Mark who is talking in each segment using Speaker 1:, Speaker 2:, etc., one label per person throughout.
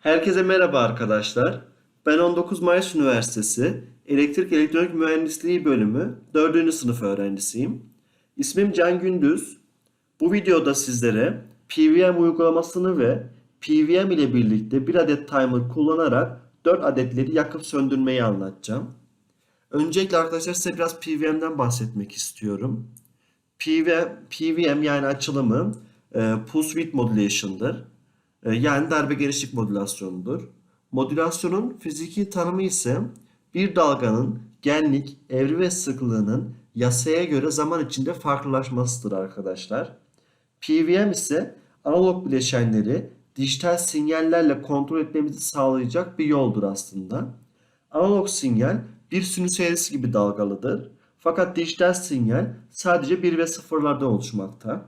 Speaker 1: Herkese merhaba arkadaşlar. Ben 19 Mayıs Üniversitesi Elektrik Elektronik Mühendisliği bölümü 4. sınıf öğrencisiyim. İsmim Can Gündüz. Bu videoda sizlere PVM uygulamasını ve PVM ile birlikte bir adet timer kullanarak 4 adetleri yakıp söndürmeyi anlatacağım. Öncelikle arkadaşlar size biraz PVM'den bahsetmek istiyorum. PVM, PVM yani açılımı e, Pulse Width Modulation'dır. E, yani darbe genişlik modülasyonudur. Modülasyonun fiziki tanımı ise bir dalganın genlik, evre ve sıklığının yasaya göre zaman içinde farklılaşmasıdır arkadaşlar. PVM ise analog bileşenleri dijital sinyallerle kontrol etmemizi sağlayacak bir yoldur aslında. Analog sinyal bir sinüs gibi dalgalıdır. Fakat dijital sinyal sadece 1 ve 0'lardan oluşmakta.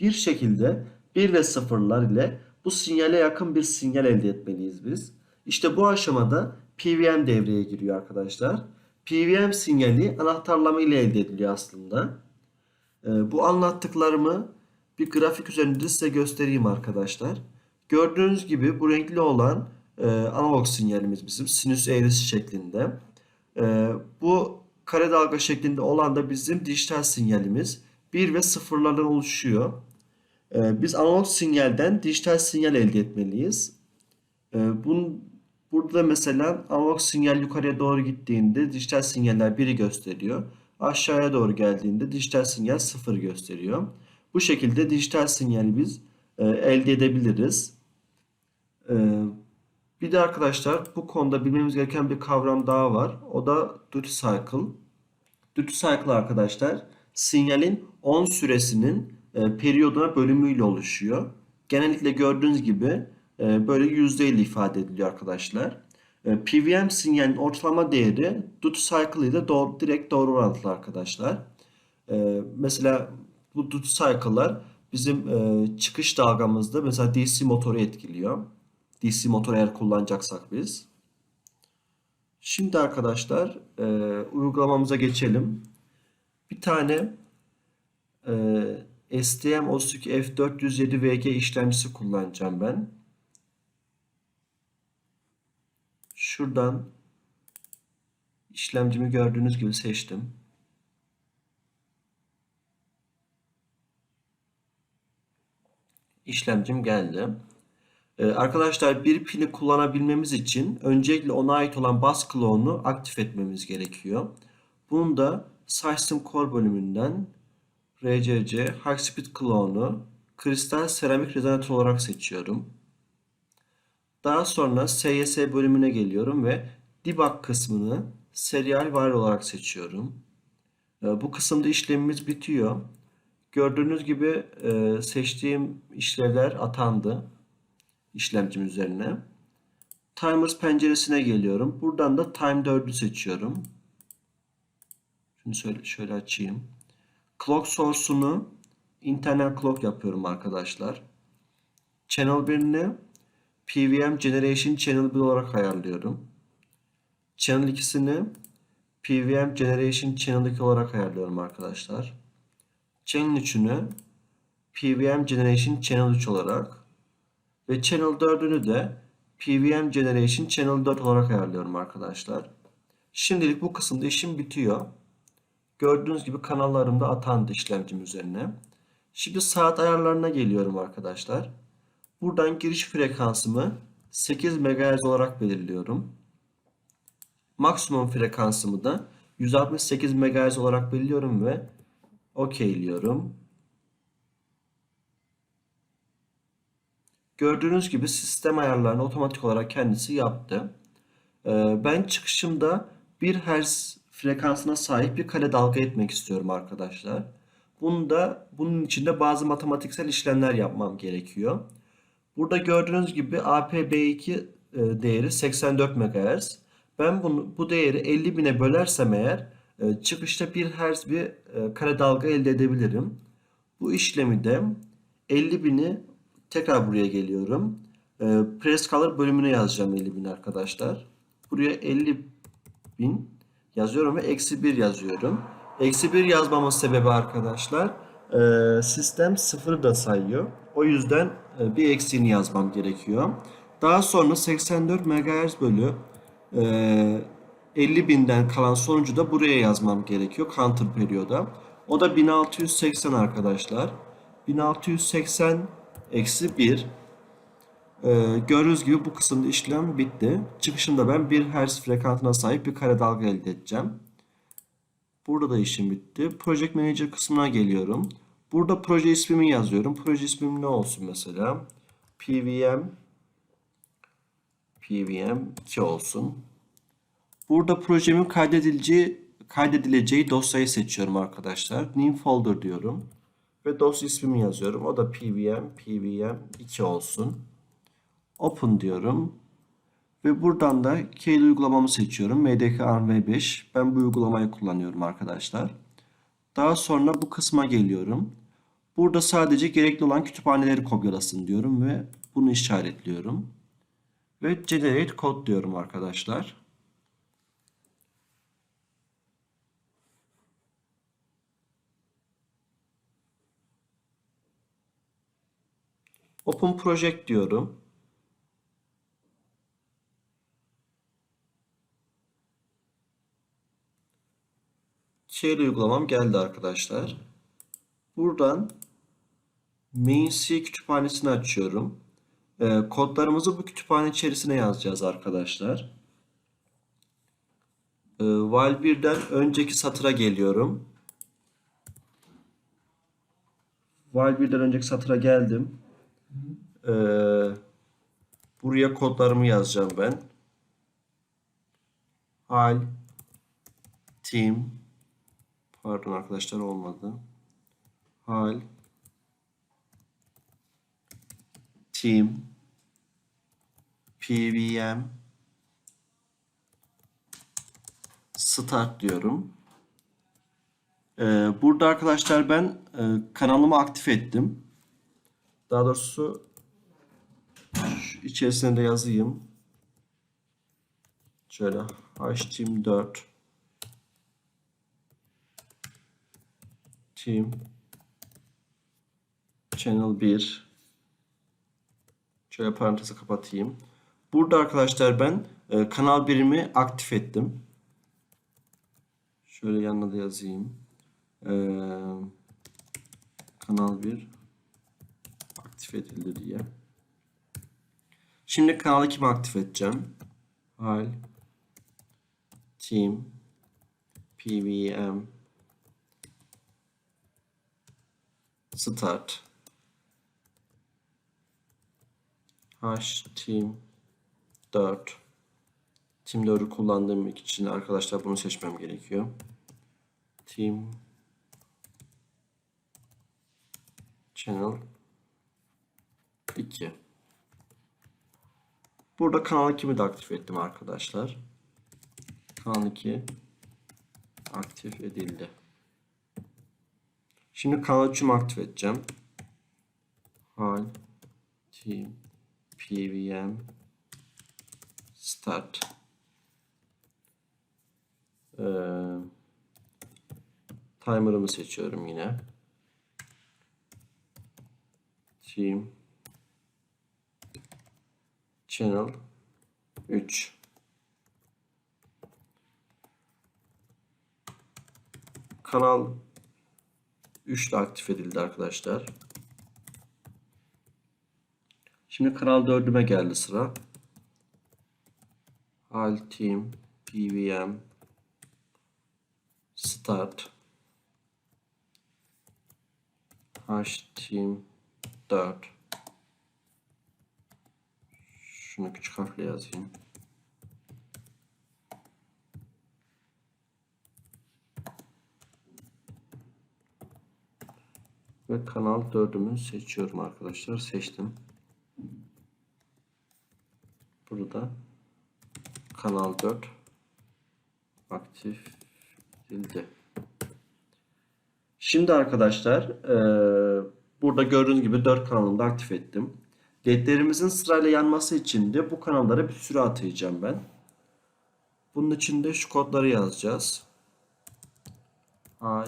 Speaker 1: Bir şekilde 1 ve 0'lar ile bu sinyale yakın bir sinyal elde etmeliyiz biz. İşte bu aşamada PWM devreye giriyor arkadaşlar. PWM sinyali anahtarlama ile elde ediliyor aslında. Ee, bu anlattıklarımı bir grafik üzerinde size göstereyim arkadaşlar. Gördüğünüz gibi bu renkli olan e, analog sinyalimiz bizim sinüs eğrisi şeklinde. E, bu kare dalga şeklinde olan da bizim dijital sinyalimiz 1 ve 0'lardan oluşuyor. E, biz analog sinyalden dijital sinyal elde etmeliyiz. E, bunun, burada mesela analog sinyal yukarıya doğru gittiğinde dijital sinyaller 1'i gösteriyor. Aşağıya doğru geldiğinde dijital sinyal 0 gösteriyor. Bu şekilde dijital sinyali biz e, elde edebiliriz. E, bir de arkadaşlar bu konuda bilmemiz gereken bir kavram daha var. O da duty cycle. Duty cycle arkadaşlar sinyalin 10 süresinin e, periyoduna bölümüyle oluşuyor. Genellikle gördüğünüz gibi e, böyle yüzdeyle ifade ediliyor arkadaşlar. E, PWM sinyalin ortalama değeri duty cycle ile doğru, direkt doğru orantılı arkadaşlar. E, mesela bu duty cycle'lar bizim e, çıkış dalgamızda mesela DC motoru etkiliyor. DC motor eğer kullanacaksak biz. Şimdi arkadaşlar e, uygulamamıza geçelim. Bir tane e, STM32 F407VG işlemcisi kullanacağım ben. Şuradan işlemcimi gördüğünüz gibi seçtim. İşlemcim geldi. Ee, arkadaşlar bir pini kullanabilmemiz için öncelikle ona ait olan bus clone'u aktif etmemiz gerekiyor. Bunu da System Core bölümünden RCC High Clone'u kristal seramik rezonatör olarak seçiyorum. Daha sonra SYS bölümüne geliyorum ve debug kısmını serial var olarak seçiyorum. Ee, bu kısımda işlemimiz bitiyor. Gördüğünüz gibi e, seçtiğim işlevler atandı işlemcim üzerine. Timers penceresine geliyorum. Buradan da Time 4'ü seçiyorum. Şunu şöyle açayım. Clock source'unu internal clock yapıyorum arkadaşlar. Channel 1'ini PWM Generation Channel 1 olarak ayarlıyorum. Channel 2'sini PWM Generation Channel 2 olarak ayarlıyorum arkadaşlar. Channel 3'ünü PWM Generation Channel 3 olarak ve Channel 4'ünü de PWM Generation Channel 4 olarak ayarlıyorum arkadaşlar. Şimdilik bu kısımda işim bitiyor. Gördüğünüz gibi kanallarımda atandı işlemcim üzerine. Şimdi saat ayarlarına geliyorum arkadaşlar. Buradan giriş frekansımı 8 MHz olarak belirliyorum. Maksimum frekansımı da 168 MHz olarak belirliyorum ve okeyliyorum. Gördüğünüz gibi sistem ayarlarını otomatik olarak kendisi yaptı. Ee, ben çıkışımda 1 Hz frekansına sahip bir kare dalga etmek istiyorum arkadaşlar. Bunda bunun için de bazı matematiksel işlemler yapmam gerekiyor. Burada gördüğünüz gibi APB2 e, değeri 84 MHz. Ben bunu, bu değeri 50 bine bölersem eğer e, çıkışta 1 Hz bir e, kare dalga elde edebilirim. Bu işlemi de 50 bini tekrar buraya geliyorum. Press Color bölümüne yazacağım 50 bin arkadaşlar. Buraya 50 bin yazıyorum ve eksi 1 yazıyorum. Eksi 1 yazmamın sebebi arkadaşlar sistem 0 da sayıyor. O yüzden bir eksiğini yazmam gerekiyor. Daha sonra 84 MHz bölü e, 50 binden kalan sonucu da buraya yazmam gerekiyor counter periyoda. O da 1680 arkadaşlar. 1680 eksi 1. Ee, gördüğünüz gibi bu kısımda işlem bitti. Çıkışında ben 1 Hz frekansına sahip bir kare dalga elde edeceğim. Burada da işim bitti. Project Manager kısmına geliyorum. Burada proje ismimi yazıyorum. Proje ismim ne olsun mesela? PVM PVM 2 olsun. Burada projemin kaydedileceği, kaydedileceği dosyayı seçiyorum arkadaşlar. New folder diyorum. Ve dosya ismimi yazıyorum. O da PVM, PVM 2 olsun. Open diyorum. Ve buradan da Keyli uygulamamı seçiyorum. MDK ARM V5. Ben bu uygulamayı kullanıyorum arkadaşlar. Daha sonra bu kısma geliyorum. Burada sadece gerekli olan kütüphaneleri kopyalasın diyorum ve bunu işaretliyorum. Ve generate code diyorum arkadaşlar. Open Project diyorum. Shell uygulamam geldi arkadaşlar. Buradan main.c kütüphanesini açıyorum. Ee, kodlarımızı bu kütüphane içerisine yazacağız arkadaşlar. Ee, while 1'den önceki satıra geliyorum. While 1'den önceki satıra geldim. Ee, buraya kodlarımı yazacağım ben. Hal team pardon arkadaşlar olmadı. Hal team pvm start diyorum. Ee, burada arkadaşlar ben e, kanalımı aktif ettim. Daha doğrusu şu içerisine de yazayım. Şöyle HTML 4 Team Channel 1 Şöyle parantezi kapatayım. Burada arkadaşlar ben e, kanal birimi aktif ettim. Şöyle yanına da yazayım. E, kanal 1 aktif edildi diye. Şimdi kanal 2'mi aktif edeceğim. File Team PVM Start H Team 4 Team 4'ü kullandığım için arkadaşlar bunu seçmem gerekiyor. Team Channel 2 Burada kanal 2'mi de aktif ettim arkadaşlar. Kanal 2 aktif edildi. Şimdi kanal 3'ümü aktif edeceğim. Hal Team PVM Start ee, Timer'ımı seçiyorum yine. Team Channel 3 Kanal 3 de aktif edildi arkadaşlar. Şimdi kanal 4'üme geldi sıra. Hal Team PVM Start H Team 4 Şunu küçük harfle yazayım. Ve kanal 4'ümü seçiyorum arkadaşlar. Seçtim. Burada kanal 4 aktif edildi. Şimdi arkadaşlar e, burada gördüğünüz gibi 4 kanalını da aktif ettim. LED'lerimizin sırayla yanması için de bu kanallara bir süre atayacağım ben. Bunun için de şu kodları yazacağız. Al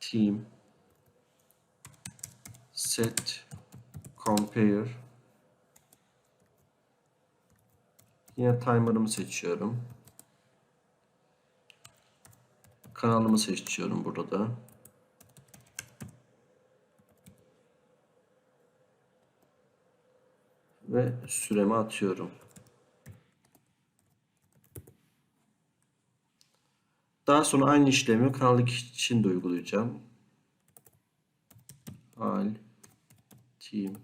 Speaker 1: team set compare Yine timer'ımı seçiyorum. Kanalımı seçiyorum burada. Ve süremi atıyorum. Daha sonra aynı işlemi kanal 2 için de uygulayacağım. Al team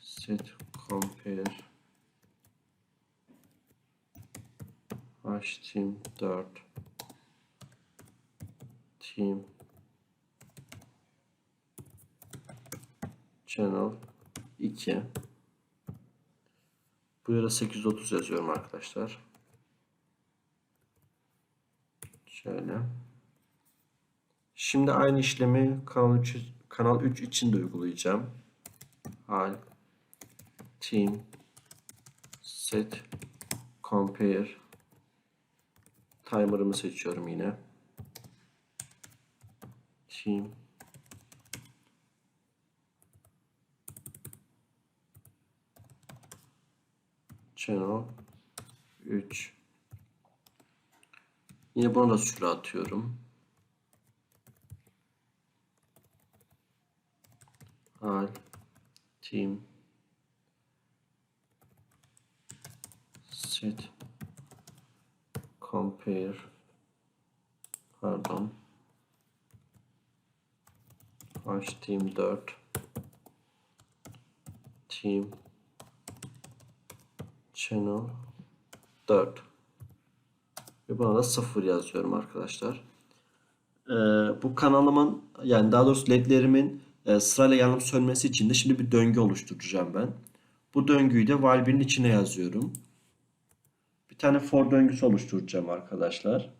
Speaker 1: set compare. H team 4 team. Channel 2 Buraya da 830 yazıyorum arkadaşlar. Şöyle. Şimdi aynı işlemi kanal 3, kanal 3 için de uygulayacağım. Hal team set compare timer'ımı seçiyorum yine. Team channel 3 Yine buna da süre atıyorum. Hal team. Set. Compare. Pardon. H team 4 team. Channel 4 ve buna da 0 yazıyorum arkadaşlar. Ee, bu kanalımın yani daha doğrusu ledlerimin e, sırayla yanıp sönmesi için de şimdi bir döngü oluşturacağım ben. Bu döngüyü de while bir'in içine yazıyorum. Bir tane for döngüsü oluşturacağım arkadaşlar.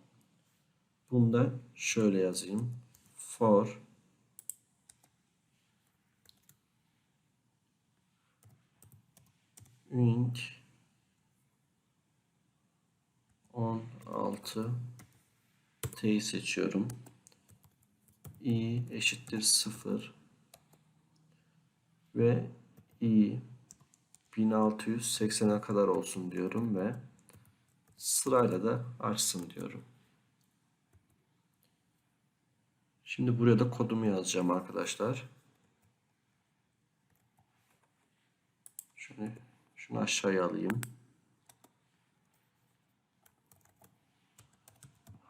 Speaker 1: Bunu da şöyle yazayım. For int 16 T'yi seçiyorum. i eşittir 0 ve i 1680'e kadar olsun diyorum ve sırayla da açsın diyorum. Şimdi buraya da kodumu yazacağım arkadaşlar. Şunu, şunu aşağıya alayım.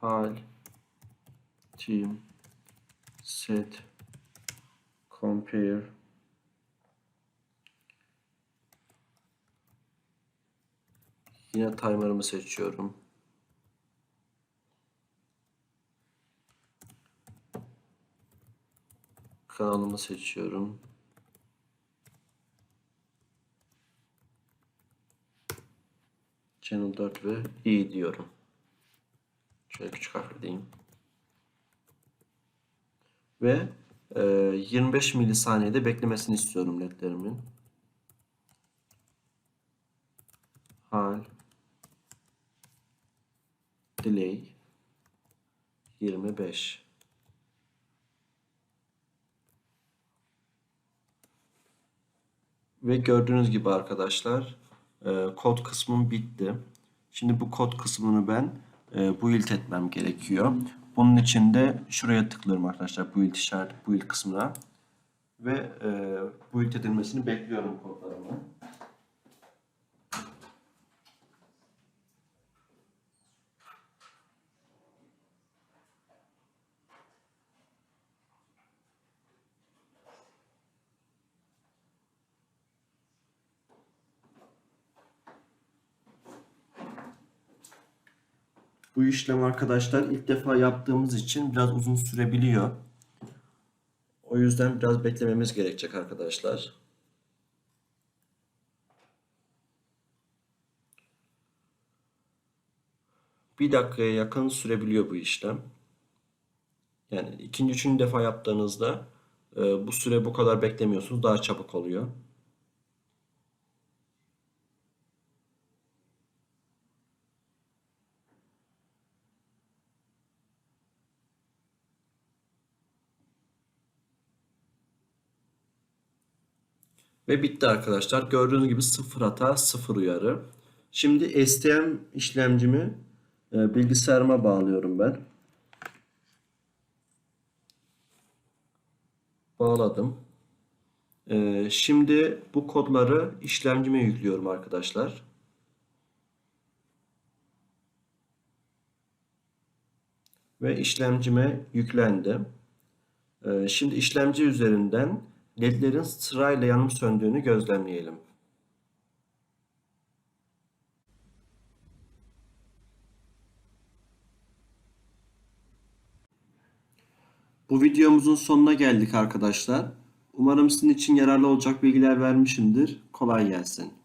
Speaker 1: hal team set compare yine timer'ımı seçiyorum. Kanalımı seçiyorum. Channel 4 ve i diyorum. Şöyle küçük harfleyeyim. Ve e, 25 milisaniyede beklemesini istiyorum ledlerimin. Hal delay 25 Ve gördüğünüz gibi arkadaşlar e, kod kısmım bitti. Şimdi bu kod kısmını ben e, build etmem gerekiyor. Bunun için de şuraya tıklıyorum arkadaşlar build işaret build kısmına ve e, build edilmesini bekliyorum kodlarımı. Bu işlem arkadaşlar ilk defa yaptığımız için biraz uzun sürebiliyor. O yüzden biraz beklememiz gerekecek arkadaşlar. Bir dakikaya yakın sürebiliyor bu işlem. Yani ikinci, üçüncü defa yaptığınızda e, bu süre bu kadar beklemiyorsunuz. Daha çabuk oluyor. Ve bitti arkadaşlar. Gördüğünüz gibi sıfır hata, sıfır uyarı. Şimdi STM işlemcimi e, bilgisayarıma bağlıyorum ben. Bağladım. E, şimdi bu kodları işlemcime yüklüyorum arkadaşlar. Ve işlemcime yüklendi. E, şimdi işlemci üzerinden ledlerin sırayla yanıp söndüğünü gözlemleyelim. Bu videomuzun sonuna geldik arkadaşlar. Umarım sizin için yararlı olacak bilgiler vermişimdir. Kolay gelsin.